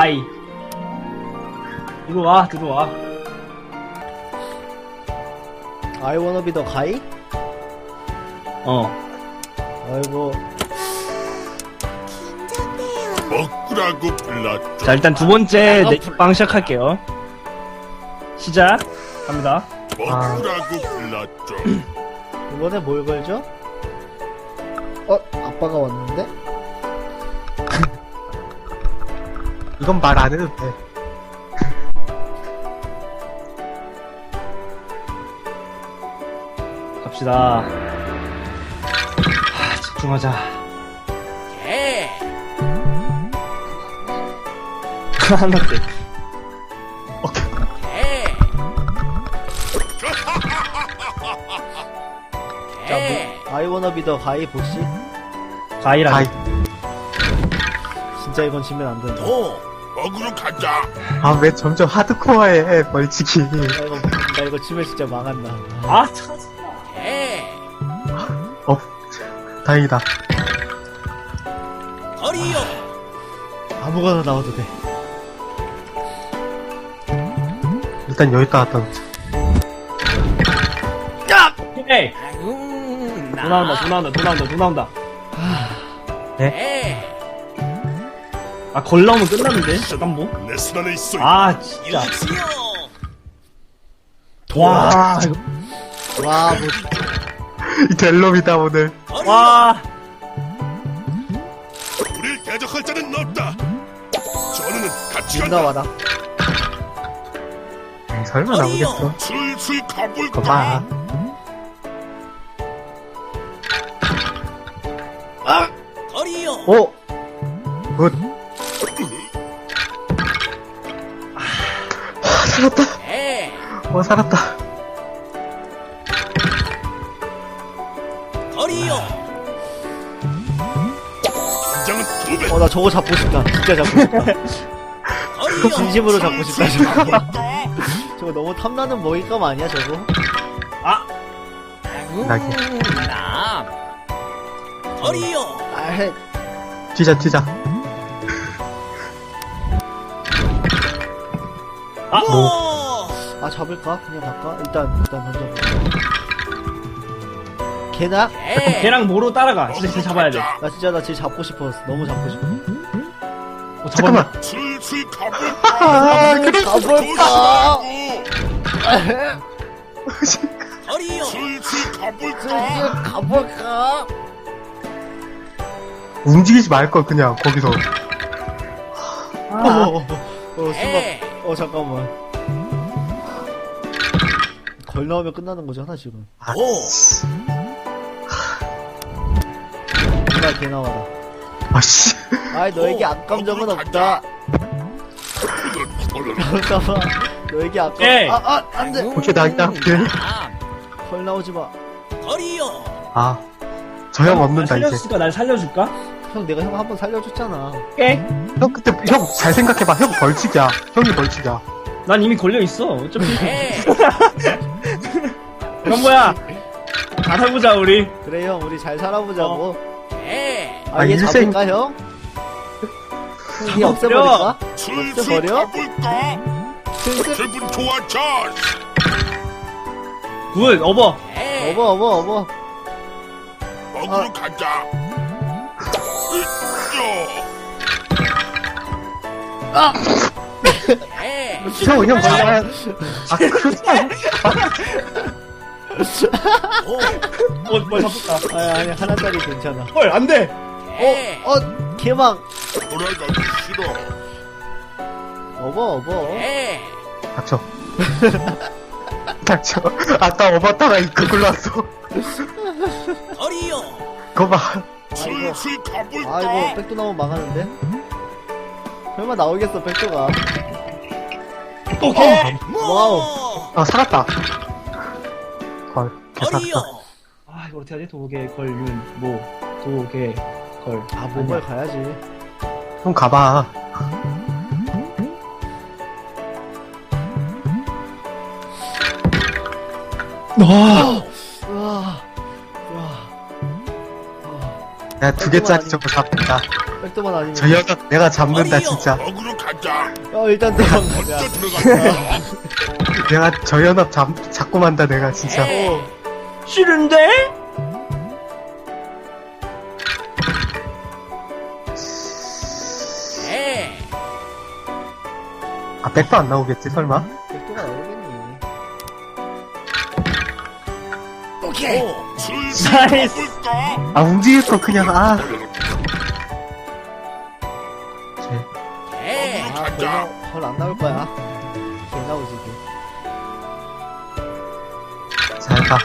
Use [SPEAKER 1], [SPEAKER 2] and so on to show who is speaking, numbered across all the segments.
[SPEAKER 1] 가이. 들어와, 들어와.
[SPEAKER 2] I wanna be the guy?
[SPEAKER 1] 어.
[SPEAKER 2] 아이고
[SPEAKER 3] 먹구라고 불렀죠.
[SPEAKER 1] 자, 일단 두 번째 내빵 시작할게요. 시작. 갑니다.
[SPEAKER 3] 먹구라고 불렀죠.
[SPEAKER 2] 이번에 뭘 걸죠? 어? 아빠가 왔는데?
[SPEAKER 4] 이건 말 안 해도 돼.
[SPEAKER 1] 갑시다. 하, 집중하자. 하나 때.
[SPEAKER 2] 자, 뭐, I wanna be the guy 복시?
[SPEAKER 1] 가이라.
[SPEAKER 4] 가이.
[SPEAKER 2] 진짜 이건 지면 안 된다
[SPEAKER 3] 먹으러 가자.
[SPEAKER 4] 아, 왜 점점 하드코어해, 벌칙이.
[SPEAKER 2] 나 이거, 나 이거 지면 진짜 망한다
[SPEAKER 1] 아, 찾았다.
[SPEAKER 4] 어, 다행이다.
[SPEAKER 2] 아무거나 나와도 돼
[SPEAKER 4] 일단 여기다 갖다 놓자.
[SPEAKER 1] 헤이! 또 나온다, 또 나온다, 또 나온다, 또 나온다. 아, 걸 나오면 끝났는데? 뭐?
[SPEAKER 3] 있어.
[SPEAKER 1] 아, 진짜. 와, 이거-
[SPEAKER 2] 와, 뭐,
[SPEAKER 4] 이 델럽이다, 오늘.
[SPEAKER 1] 와.
[SPEAKER 3] 우릴 대적할 자는 없다. 저는 같이 간다.
[SPEAKER 2] 와라
[SPEAKER 4] 음, 설마 나오겠어.
[SPEAKER 3] 가볼까?
[SPEAKER 4] 거봐.
[SPEAKER 2] 어?
[SPEAKER 4] 굿. 살았다. 어, 살았다.
[SPEAKER 2] 어, 나 저거 잡고 싶다. 진짜 잡고 싶다. 진심으로 잡고 싶다, 저거. 저거 너무 탐나는 먹잇감 아니야, 저거?
[SPEAKER 1] 아,
[SPEAKER 4] 나게.
[SPEAKER 2] 아, 해.
[SPEAKER 4] 튀자, 튀자.
[SPEAKER 1] 아,
[SPEAKER 4] 뭐,
[SPEAKER 2] 아, 잡을까? 그냥 갈까? 일단, 일단 던져볼까? 걔나?
[SPEAKER 1] 걔랑 모로 따라가. 진짜 걔 잡아야 돼.
[SPEAKER 2] 나 진짜 나쟤 잡고 싶었어. 너무 잡고 싶어.
[SPEAKER 1] 어.
[SPEAKER 4] 잠깐만.
[SPEAKER 3] 슬슬 가볼까?
[SPEAKER 2] 아, 가볼까?
[SPEAKER 3] 슬슬 가볼까?
[SPEAKER 2] 슬슬 가볼까?
[SPEAKER 4] 움직이지 말 걸, 그냥, 거기서.
[SPEAKER 2] 어, 어, 어, 순간, 어, 잠깐만. 걸 나오면 끝나는 거잖아, 지금.
[SPEAKER 4] 아,
[SPEAKER 2] 제발 개 나와라.
[SPEAKER 4] 아씨.
[SPEAKER 2] 아이, 너에게 악감정은 없다. 잠깐만. 너에게 악감,
[SPEAKER 1] 에이.
[SPEAKER 2] 아, 아, 안 돼.
[SPEAKER 4] 오케이, 나 있다.
[SPEAKER 2] 걸 나오지 마.
[SPEAKER 4] 아. 저 형 없는다, 이제.
[SPEAKER 1] 살려줄까? 날 살려줄까?
[SPEAKER 2] 형, 내가 형 한 번 살려줬잖아.
[SPEAKER 1] 깨.
[SPEAKER 4] 형, 그때, 형, 잘 생각해봐. 형 벌칙이야. 형이 벌칙이야.
[SPEAKER 1] 난 이미 걸려 있어. 어차피. 그럼 뭐야? 다 살보자 우리.
[SPEAKER 2] 그래, 형, 우리 잘 살아보자고. 아,
[SPEAKER 4] 아,
[SPEAKER 2] 얘
[SPEAKER 4] 인생-
[SPEAKER 2] 잡을까, 형? 형, 얘 없애버릴까?
[SPEAKER 3] 슬슬
[SPEAKER 2] 버려?
[SPEAKER 3] 가볼까?
[SPEAKER 2] 슬슬.
[SPEAKER 3] 기분 좋아, 자.
[SPEAKER 1] 굿 어버.
[SPEAKER 2] 어버, 어버, 어버.
[SPEAKER 3] 먹으러 가자. 으쌰.
[SPEAKER 4] 형, 형 잡아야. 아, 그렇다.
[SPEAKER 1] 어, 뭐 잡을까?
[SPEAKER 2] 아니, 아니, 하나짜리 괜찮아.
[SPEAKER 1] 헐 안 돼.
[SPEAKER 2] 어, 어, 개망.
[SPEAKER 3] 돌아가기 싫어.
[SPEAKER 2] 어버, 어버.
[SPEAKER 4] 닥쳐. 닥쳐. 아까 어바타가 그걸로 왔어. 그거 봐.
[SPEAKER 3] 슬슬 가볼까?
[SPEAKER 2] 아이고, 백도 나오면 망하는데? 설마 나오겠어, 백도가.
[SPEAKER 1] 오케이.
[SPEAKER 2] 와우.
[SPEAKER 4] 아, 살았다. 헐, 개 살았다.
[SPEAKER 1] 아 이거 어떻게 하지? 도개 걸윤 모 도개 걸.
[SPEAKER 2] 아, 모발 가야지.
[SPEAKER 4] 형 가봐.
[SPEAKER 1] 와.
[SPEAKER 4] 내가 두 개짜리 저거 잡는다.
[SPEAKER 2] 백도만 아니면.
[SPEAKER 4] 저 여자 내가 잡는다, 진짜.
[SPEAKER 3] 가자. 가자.
[SPEAKER 2] 어 일단 도망가자
[SPEAKER 3] 먼저 들어간다.
[SPEAKER 4] 내가 저 연합 잡, 자꾸 만다 내가 진짜
[SPEAKER 2] 어.
[SPEAKER 1] 싫은데?
[SPEAKER 4] 아 백도 안 나오겠지 설마?
[SPEAKER 2] 백도가 나오겠니
[SPEAKER 3] 슬슬
[SPEAKER 1] 나이스.
[SPEAKER 4] 아 움직일 거 그냥. 아. 쟤,
[SPEAKER 3] 어디로
[SPEAKER 2] 아
[SPEAKER 3] 가자.
[SPEAKER 2] 별안 나올 거야. 개 나오지 이게.
[SPEAKER 4] 잘가.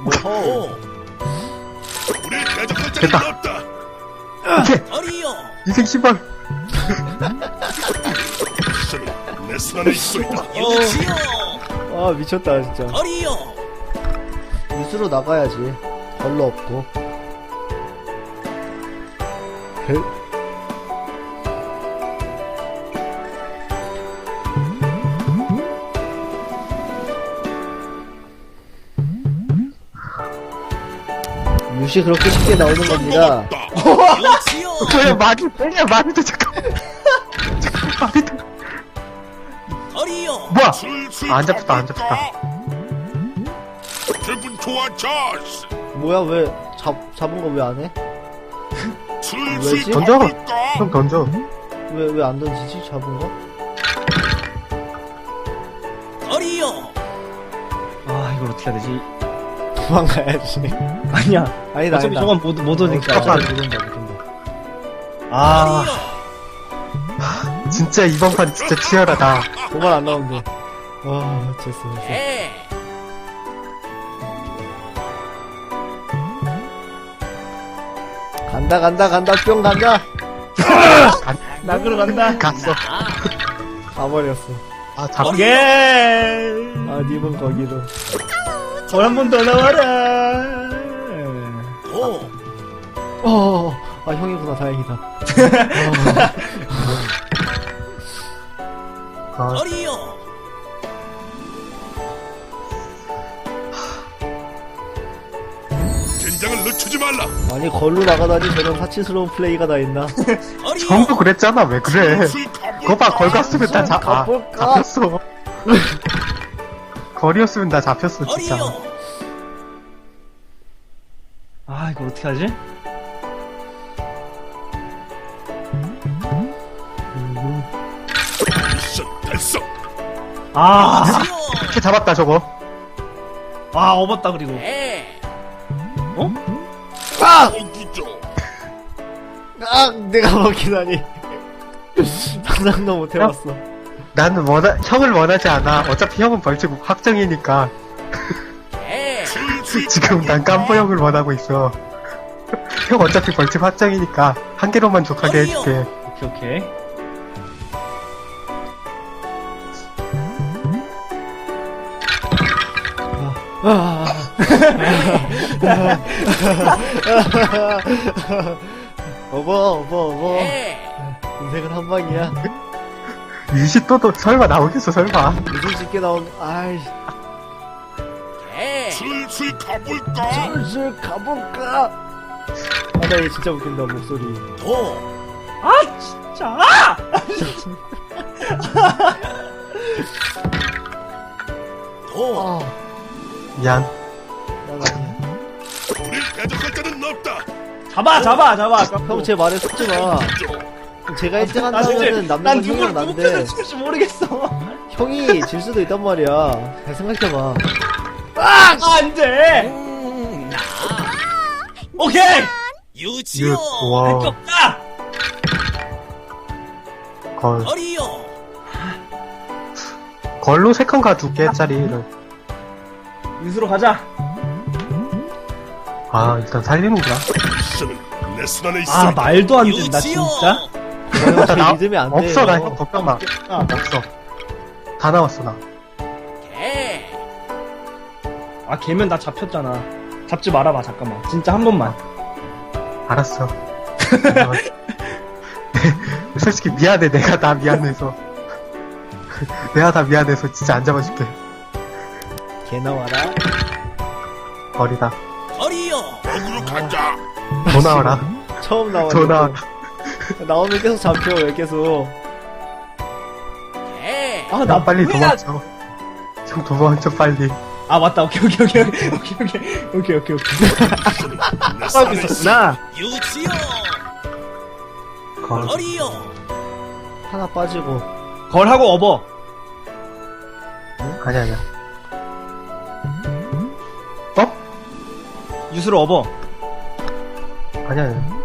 [SPEAKER 2] 뭐호.
[SPEAKER 3] 우리 대적할 자는
[SPEAKER 4] 됐다.
[SPEAKER 3] 없다.
[SPEAKER 4] 오케이. 인생 신발.
[SPEAKER 3] 내 손안에 있어.
[SPEAKER 2] 아 미쳤다 진짜. 뉴스로 나가야지. 걸로 없고. 별... 유시 그렇게 쉽게 나오는 겁니다.
[SPEAKER 4] 저야 많이 빼냐 잠깐 잠깐 안 잡혔다, 안
[SPEAKER 3] 가볼까? 기분 좋아, 자스.
[SPEAKER 2] 뭐야 왜 잡, 잡은 거 왜 안 해? 왜지?
[SPEAKER 4] 던져. 형 던져
[SPEAKER 2] 왜 왜 안 던지지 잡은 거?
[SPEAKER 1] 아 이걸 어떻게 해야 되지?
[SPEAKER 2] 도망가야지
[SPEAKER 1] 아니야.
[SPEAKER 2] 아니다
[SPEAKER 1] 어차피
[SPEAKER 2] 아니다
[SPEAKER 1] 저건 못, 못 오니까.
[SPEAKER 4] 어,
[SPEAKER 2] 온다 못 온다
[SPEAKER 1] 아,
[SPEAKER 4] 진짜 이번 판 진짜 치열하다
[SPEAKER 2] 도말 안 나오는데 아 됐어 됐어. 간다 간다 간다. 뿅 간다.
[SPEAKER 1] 낙으로 간다.
[SPEAKER 4] 갔어.
[SPEAKER 2] 가버렸어.
[SPEAKER 4] 아 잡,
[SPEAKER 1] 오케이.
[SPEAKER 2] 아 님은 거기로.
[SPEAKER 1] 한번 더 나와라.
[SPEAKER 2] 어, 아 형이구나. 다행이다. 어,
[SPEAKER 4] 아,
[SPEAKER 3] 긴장을 늦추지 말라.
[SPEAKER 2] 아니 걸로 나가다니 저런 사치스러운 플레이가 다 있나
[SPEAKER 4] 전부 그랬잖아 왜 그래? 그거 봐 걸 갔으면 다 잡, 아,
[SPEAKER 2] 가볼까?
[SPEAKER 4] 잡혔어 거리였으면 다 잡혔어 진짜
[SPEAKER 1] 아 이거 어떻게 하지?
[SPEAKER 3] 미션 달성.
[SPEAKER 1] 아,
[SPEAKER 4] 이렇게 잡았다 저거
[SPEAKER 1] 아 업었다 그리고. 어?
[SPEAKER 3] 거기죠.
[SPEAKER 2] 아 내가 먹히다니. 상상도 못 해봤어.
[SPEAKER 4] 나는 원하, 형을 원하지 않아. 어차피 형은 벌칙 확정이니까. 지금 난 깜보 형을 원하고 있어. 형 어차피 벌칙 확정이니까 한 개로만 족하게 해줄게.
[SPEAKER 1] 오케이 오케이.
[SPEAKER 2] 아. 어버 어버 어버 인생은 한 방이야.
[SPEAKER 4] 유시 또, 또 설마 나오겠어 설마?
[SPEAKER 2] 무슨 쉽게 나온 아이.
[SPEAKER 3] 슬슬 가볼까?
[SPEAKER 2] 슬슬 가볼까? 아나 얘 진짜 웃긴다 목소리.
[SPEAKER 1] 아 진짜. 아!
[SPEAKER 2] 아.
[SPEAKER 4] 미안
[SPEAKER 2] 난 아니야
[SPEAKER 3] 대적할 자는 없다.
[SPEAKER 1] 잡아 잡아 잡아.
[SPEAKER 2] 형 제 말에 속지마
[SPEAKER 3] 거기죠.
[SPEAKER 2] 제가 1등
[SPEAKER 1] 나 진짜
[SPEAKER 2] 한다면은 남는 난건
[SPEAKER 1] 누굴
[SPEAKER 2] 형이랑
[SPEAKER 1] 누구
[SPEAKER 2] 난데
[SPEAKER 1] 치는지 모르겠어.
[SPEAKER 2] 형이 질 수도 있단 말이야 잘 생각해봐
[SPEAKER 1] 아 안돼. 오케이.
[SPEAKER 4] 유, 와
[SPEAKER 1] 꺾다.
[SPEAKER 4] 걸 걸로 세칸 가둘게 짜리를
[SPEAKER 1] 인수로 가자.
[SPEAKER 4] 아 일단 살리는구나.
[SPEAKER 1] 아 말도 안 된다 진짜.
[SPEAKER 2] 형
[SPEAKER 4] 나-
[SPEAKER 2] 제 믿으면 안 돼요
[SPEAKER 4] 없어 나형 걱정마.
[SPEAKER 1] 아,
[SPEAKER 4] 없어. 다 나왔어 나.
[SPEAKER 1] 아 걔면 나 잡혔잖아. 잡지 말아봐 잠깐만. 진짜 한 번만.
[SPEAKER 4] 알았어 어, 솔직히 미안해 내가 다 미안해서. 내가 다 미안해서 진짜 안 잡아줄게.
[SPEAKER 2] 개 나와라.
[SPEAKER 4] 버리다
[SPEAKER 3] 가자.
[SPEAKER 4] 더 나와라
[SPEAKER 2] 처음 나와.
[SPEAKER 4] 전화.
[SPEAKER 2] 나오면 계속 잡혀, 왜 계속. 아, 나나
[SPEAKER 4] 빨리? 도망쳐. 좀 도망쳐 빨리.
[SPEAKER 1] 아 맞다 오케이 오케이 오케이 오케이 오케이 오케이 오케이 오케이 아 있었구나
[SPEAKER 5] 유치요
[SPEAKER 4] 걸.
[SPEAKER 5] 거리요
[SPEAKER 2] 하나 빠지고.
[SPEAKER 1] 걸하고 업어
[SPEAKER 4] 아니 아니야. 어?
[SPEAKER 1] 유수로 업어
[SPEAKER 4] 아니 아니야.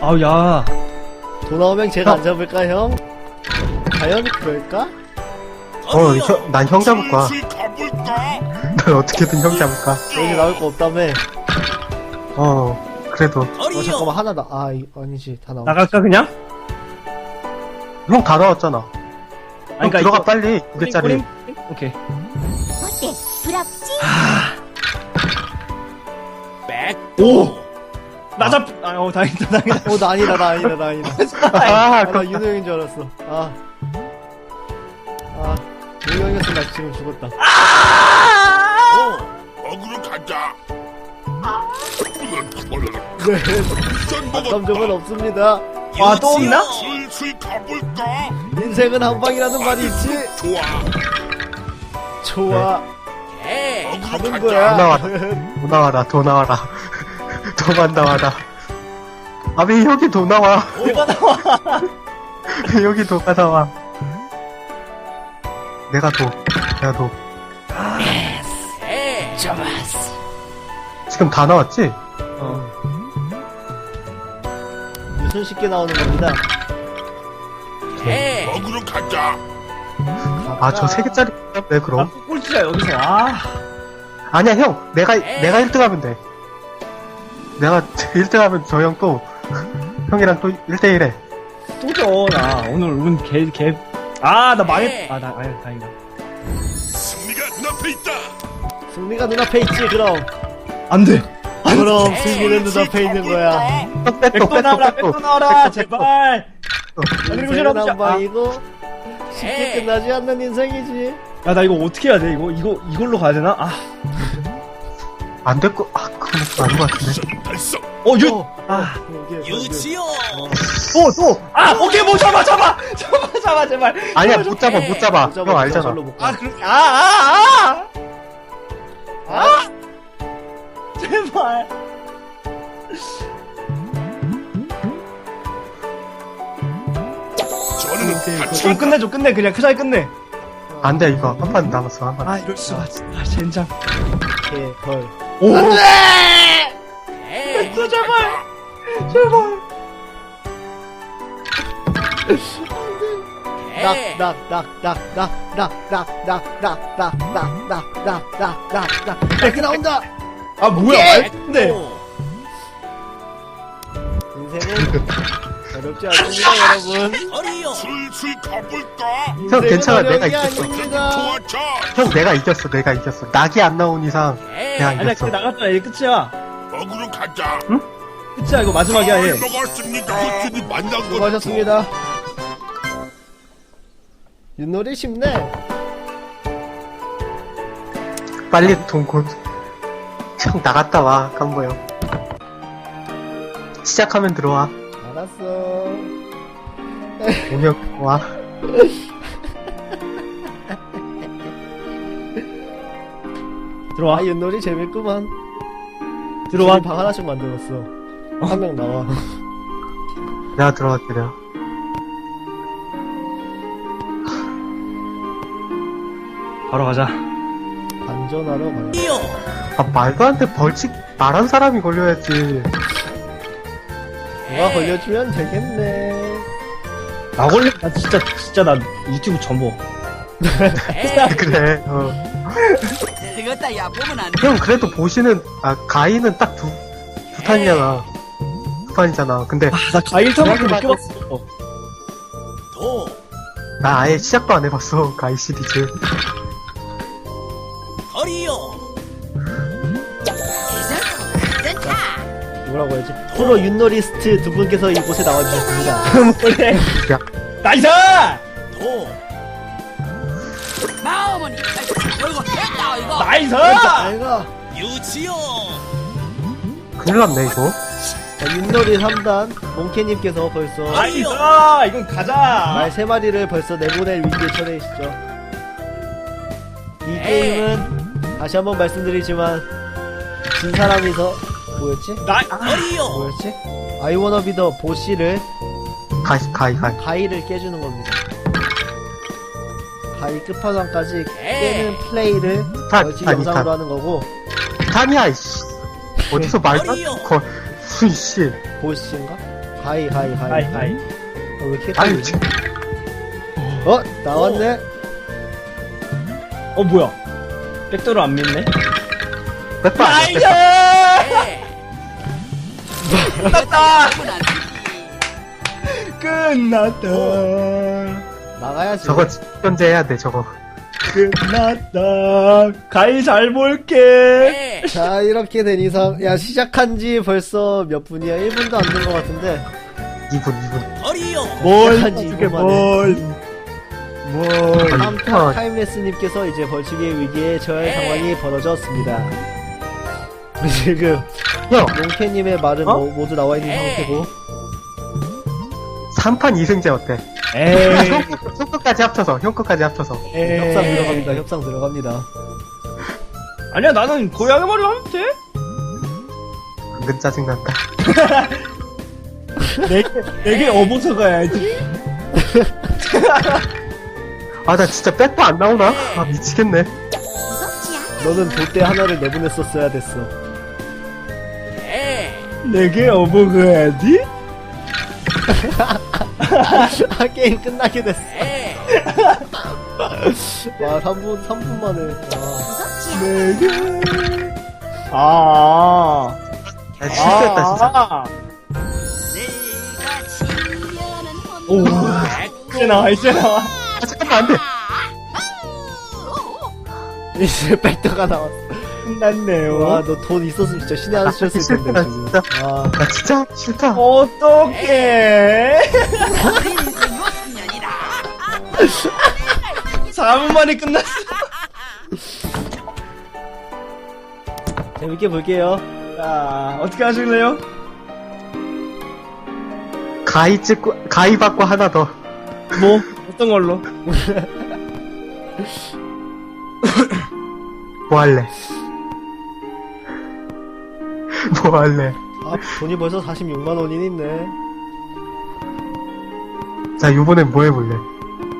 [SPEAKER 1] 아우
[SPEAKER 2] 야돈 나오면 제가 안 잡을까, 형? 과연 그럴까?
[SPEAKER 4] 어, 형, 난형 잡을 거야.
[SPEAKER 3] 슬슬 가볼까?
[SPEAKER 4] 난 어떻게든 형 잡을까.
[SPEAKER 2] 여기 나올 거 없다며.
[SPEAKER 4] 어, 그래도.
[SPEAKER 2] 어, 잠깐만, 하나 나, 아, 이, 아니지, 다 나와.
[SPEAKER 1] 나갈까 그냥?
[SPEAKER 4] 형 다 나왔잖아. 형
[SPEAKER 1] 아니, 그러니까
[SPEAKER 4] 들어가
[SPEAKER 1] 이거-
[SPEAKER 4] 빨리. 두 개짜리.
[SPEAKER 1] 오케이
[SPEAKER 6] 어때? 부럽지?
[SPEAKER 5] 백오
[SPEAKER 1] 나 잡 아 어 다행이다 다행이다
[SPEAKER 2] 어, 나 아니다, 나 아니다, 나 아니다.
[SPEAKER 4] 아,
[SPEAKER 2] 아, 나
[SPEAKER 4] 그,
[SPEAKER 2] 윤호 형인 줄 알았어. 아. 아, 윤호 형이었으면 나 지금 죽었다.
[SPEAKER 3] 오, 먹으러 가자.
[SPEAKER 2] 네,
[SPEAKER 3] 전
[SPEAKER 2] 감정은
[SPEAKER 3] 먹었다.
[SPEAKER 2] 없습니다.
[SPEAKER 1] 아, 또 없나?
[SPEAKER 3] 슬슬 가볼까?
[SPEAKER 2] 인생은 한 방이라는 말이 있지.
[SPEAKER 3] 좋아.
[SPEAKER 2] 좋아.
[SPEAKER 5] 개
[SPEAKER 3] 먹으러
[SPEAKER 2] 가는
[SPEAKER 3] 가자.
[SPEAKER 2] 거야.
[SPEAKER 4] 나와. 도 나와라, 도 나와라. 도만 나와라. 아, 왜 여기 도 나와?
[SPEAKER 1] 뭐가 나와
[SPEAKER 4] 왜 여기 도가 나와? 내가 도. 내가 도.
[SPEAKER 5] 개
[SPEAKER 4] 지금 다 나왔지?
[SPEAKER 2] 어. 유순 쉽게 나오는 겁니다.
[SPEAKER 5] 개
[SPEAKER 3] 먹으러 가자.
[SPEAKER 4] 아, 저 세 개짜리
[SPEAKER 1] 왜아
[SPEAKER 4] 그럼?
[SPEAKER 1] 꼴찌야 여기서 아
[SPEAKER 4] 아니야, 형. 내가, 내가 1등 하면 돼. 내가 1등 하면 저 형 또, 형이랑 또 1대1 해.
[SPEAKER 1] 또져 나 오늘 운개개아나 망했 아나 아유 다행이다
[SPEAKER 3] 승리가 눈앞에 있다.
[SPEAKER 2] 승리가 눈앞에 있지, 그럼.
[SPEAKER 1] 안돼
[SPEAKER 2] 그럼 승리는 눈앞에 있는 거야.
[SPEAKER 4] 백도,
[SPEAKER 1] 백도
[SPEAKER 4] 백도,
[SPEAKER 1] 나와라
[SPEAKER 4] 백도.
[SPEAKER 1] 백도 나와라 제발 그리고
[SPEAKER 2] 인생은
[SPEAKER 1] 싫어,
[SPEAKER 2] 한
[SPEAKER 1] 아.
[SPEAKER 2] 방이고 쉽게 끝나지 않는 인생이지.
[SPEAKER 1] 야나 이거 어떻게 해야 돼 이거 이거 이걸로 가야 되나
[SPEAKER 4] 안 될 거, 아, 그건 아닌 것 같은데.
[SPEAKER 3] 달성.
[SPEAKER 1] 아어유또또아
[SPEAKER 2] 어,
[SPEAKER 1] 아,
[SPEAKER 2] 이게
[SPEAKER 5] 유치요
[SPEAKER 1] 오케이 뭐 잡아 잡아 잡아 잡아 제발
[SPEAKER 4] 아니야, 못 잡아, 못 잡아.
[SPEAKER 2] 못 잡아,
[SPEAKER 4] 형 알잖아.
[SPEAKER 2] 못 가.
[SPEAKER 1] 아 그렇게 아아아 아, 아! 제발
[SPEAKER 3] 저는 같이
[SPEAKER 1] 좀 끝내 좀 끝내 그냥 크자리 끝내
[SPEAKER 4] 안 돼, 이거. 한 판 남았어, 한 판.
[SPEAKER 1] 아 이럴 수가 아 젠장
[SPEAKER 2] 개, 걸.
[SPEAKER 5] 오개
[SPEAKER 1] 진짜 제발 제발
[SPEAKER 2] 낙, 낙, 낙, 낙, 낙, 낙, 낙, 낙, 낙, 낙, 낙, 낙, 낙, 낙, 낙, 낙. 이렇게 나온다!
[SPEAKER 1] 아 뭐야 말인데
[SPEAKER 2] 인생은 어렵지 않습니다, 여러분.
[SPEAKER 3] 슬슬 가볼까?
[SPEAKER 4] 형,
[SPEAKER 2] 인생은
[SPEAKER 4] 괜찮아, 내가
[SPEAKER 2] 어려운 게
[SPEAKER 4] 이겼어.
[SPEAKER 2] 아닙니다.
[SPEAKER 3] 좋아져.
[SPEAKER 4] 형, 내가 이겼어, 내가 이겼어. 낙이 안 나온 이상, 내가
[SPEAKER 1] 아니야
[SPEAKER 4] 이겼어.
[SPEAKER 1] 그게 나갔잖아 이게 끝이야
[SPEAKER 3] 먹으러 가자.
[SPEAKER 1] 끝이야 이거 마지막이야 얘
[SPEAKER 3] 먹었습니다. 만난 거.
[SPEAKER 2] 수고하셨습니다. 윷놀이 쉽네.
[SPEAKER 4] 빨리 돈 곧. 형, 나갔다 와, 깜보 형. 시작하면 들어와.
[SPEAKER 2] 알았어.
[SPEAKER 4] 오면 와.
[SPEAKER 1] 들어와
[SPEAKER 2] 아, 윷놀이 재밌구만.
[SPEAKER 1] 들어와
[SPEAKER 2] 방 하나씩 만들었어. 한명 나와.
[SPEAKER 4] 내가 들어갈게, 내가.
[SPEAKER 1] 바로 가자
[SPEAKER 2] 반전하러.
[SPEAKER 5] 거리요
[SPEAKER 4] 아, 말도 안 돼. 벌칙 말한 사람이 걸려야지.
[SPEAKER 2] 뭐가 걸려주면 되겠네.
[SPEAKER 1] 나 걸려 나 진짜 진짜 나 유튜브 전보
[SPEAKER 4] 그래, 어.
[SPEAKER 5] 이것다 야 보면 안
[SPEAKER 4] 형, 그래도 보시는, 아, 가이는 딱 두, 두 판이잖아. 두 판이잖아. 근데,
[SPEAKER 1] 나 가일 타밖에
[SPEAKER 4] 못도나 아예 시작도 안 해봤어, 가이 시리즈.
[SPEAKER 2] 해야지? 프로 윷놀이스트 두 분께서 이곳에 나와주셨습니다.
[SPEAKER 4] 야.
[SPEAKER 1] 나이스
[SPEAKER 5] 도 마어머니 이거 됐다 이거
[SPEAKER 1] 나이스
[SPEAKER 2] 아이가
[SPEAKER 5] 유치요
[SPEAKER 4] 큰일 났네, 이거.
[SPEAKER 2] 자, 윷놀이 3단 몽케님께서 벌써
[SPEAKER 1] 아니다 이건 가자
[SPEAKER 2] 말 3마리를 벌써 내보낼 위기에 처해 있죠. 이 게임은 다시 한번 말씀드리지만 진 사람이서 뭐였지?
[SPEAKER 1] 나
[SPEAKER 5] 어리요.
[SPEAKER 2] 뭐였지? I wanna be the 보시를
[SPEAKER 4] 가이, 가이, 가이.
[SPEAKER 2] 가이를 깨주는 겁니다. 가이 끝판왕까지 깨는 플레이를
[SPEAKER 4] 아니,
[SPEAKER 2] 영상으로
[SPEAKER 4] 타-
[SPEAKER 2] 하는 거고
[SPEAKER 4] 타니야, 이씨. 어디서 말도 안
[SPEAKER 5] 어리요.
[SPEAKER 4] 거, 무슨, 씨.
[SPEAKER 2] 보시인가? 가이 가이 가이
[SPEAKER 1] 하이 하이
[SPEAKER 2] 어, 왜 이렇게 헷갈리지? 어? 나왔네?
[SPEAKER 1] 어 뭐야 백도로 안 믿네 나이스
[SPEAKER 5] 네.
[SPEAKER 1] 끝났다. 끝났다
[SPEAKER 2] 나가야지
[SPEAKER 4] 저거 현재해야 돼, 저거.
[SPEAKER 1] 끝났다 가이 잘 볼게
[SPEAKER 5] 네.
[SPEAKER 2] 자 이렇게 된 이상 야 시작한 지 벌써 몇 분이야? 1분도 안 된 것 같은데
[SPEAKER 4] 2분, 2분.
[SPEAKER 5] 어리요.
[SPEAKER 1] 뭘
[SPEAKER 2] 시작한 지
[SPEAKER 1] 어떻게
[SPEAKER 2] 2분 만에
[SPEAKER 1] 뭘 뭘.
[SPEAKER 2] 탐타
[SPEAKER 4] 어.
[SPEAKER 2] 타임레스님께서 이제 벌칙의 위기에 처할 상황이 벌어졌습니다 지금
[SPEAKER 4] 형,
[SPEAKER 2] 용케님의 말은
[SPEAKER 1] 어?
[SPEAKER 2] 모- 모두 나와 있는. 상태고
[SPEAKER 4] 3판 2승제 어때?
[SPEAKER 1] 에이
[SPEAKER 4] 형, 형 끝까지 합쳐서, 형 끝까지 합쳐서.
[SPEAKER 1] 에이.
[SPEAKER 2] 협상 들어갑니다 협상 들어갑니다
[SPEAKER 1] 아니야 나는 고양이 머리 하면 돼
[SPEAKER 4] 은근 짜증난다.
[SPEAKER 1] 내게 내게 업어서 가야지
[SPEAKER 4] 아, 나 진짜 백도 안 나오나? 아, 미치겠네.
[SPEAKER 2] 너는 돛대 하나를 내보냈었어야 됐어
[SPEAKER 5] 네.
[SPEAKER 1] 내게 업어가야지
[SPEAKER 2] 아 게임 끝나게 됐어
[SPEAKER 5] 네.
[SPEAKER 2] 와 3분 3분 만에 와.
[SPEAKER 1] 내게 아
[SPEAKER 4] 야, 실수했다, 진짜.
[SPEAKER 1] 아.
[SPEAKER 5] 지면은
[SPEAKER 1] 오 이제 나와 이제 나와
[SPEAKER 4] 아, 잠깐만, 안 돼.
[SPEAKER 2] 이제 백도가 나왔어
[SPEAKER 1] 끝났네요
[SPEAKER 2] 와 너 돈 있었으면 진짜 신의 한 수였을 텐데
[SPEAKER 4] 실수다,
[SPEAKER 2] 지금
[SPEAKER 4] 진짜. 와나 진짜 싫다.
[SPEAKER 1] 어떡해
[SPEAKER 5] 어린 요순년이다.
[SPEAKER 1] 4분 만에 끝났어
[SPEAKER 2] 재밌게 볼게요
[SPEAKER 1] 자 어떻게 하실래요?
[SPEAKER 4] 가위 찍고, 가위 받고 하나 더.
[SPEAKER 1] 뭐 어떤 걸로?
[SPEAKER 4] 뭐 할래? 뭐 할래?
[SPEAKER 2] 아 돈이 벌써 46만 원이 있네.
[SPEAKER 4] 자, 요번엔 뭐 해볼래?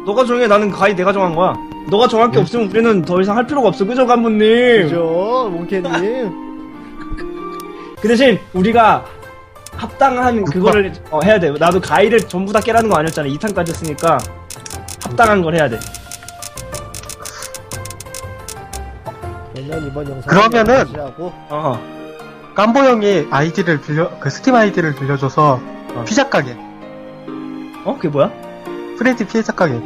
[SPEAKER 1] 너가 정해. 나는 가위 내가 정한 거야. 너가 정할 게 없으면 우리는 더 이상 할 필요가 없어. 그죠 간부님?
[SPEAKER 2] 그죠 몽케님?
[SPEAKER 1] 그 대신 우리가 합당한 그거를 어, 해야 돼. 나도 가위를 전부 다 깨라는 거 아니었잖아. 2탄까지 했으니까 합당한 걸 해야 돼.
[SPEAKER 2] 그러면 이번 영상
[SPEAKER 4] 그러면은-
[SPEAKER 2] 하고.
[SPEAKER 1] 어허
[SPEAKER 4] 깜보 형이 아이디를 빌려, 그 스팀 아이디를 빌려줘서
[SPEAKER 1] 어.
[SPEAKER 4] 피자 가게.
[SPEAKER 1] 어? 그게 뭐야?
[SPEAKER 4] 프레디 피자 가게.